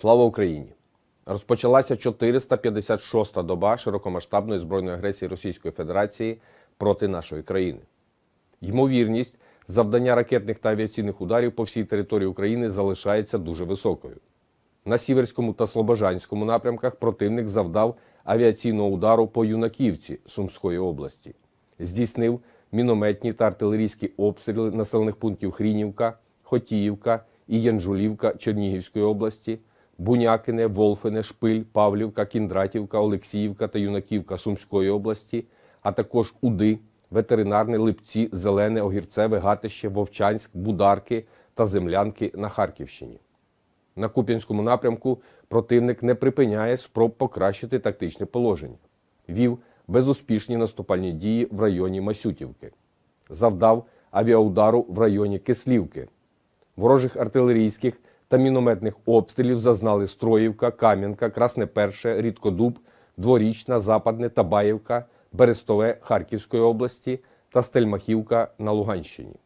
Слава Україні! Розпочалася 456-та доба широкомасштабної збройної агресії Російської Федерації проти нашої країни. Ймовірність завдання ракетних та авіаційних ударів по всій території України залишається дуже високою. На Сіверському та Слобожанському напрямках противник завдав авіаційного удару по Юнаківці Сумської області, здійснив мінометні та артилерійські обстріли населених пунктів Хрінівка, Хотіївка і Янжулівка Чернігівської області, Бунякине, Волфине, Шпиль, Павлівка, Кіндратівка, Олексіївка та Юнаківка Сумської області, а також Уди, Ветеринарне, Липці, Зелене, Огірцеве, Гатище, Вовчанськ, Бударки та Землянки на Харківщині. На Куп'янському напрямку противник не припиняє спроб покращити тактичне положення. Вів безуспішні наступальні дії в районі Масютівки. Завдав авіаудару в районі Кислівки. Ворожих артилерійських та мінометних обстрілів зазнали Строївка, Кам'янка, Красне Перше, Рідкодуб, Дворічна, Западне, Табаєвка, Берестове Харківської області та Стельмахівка на Луганщині.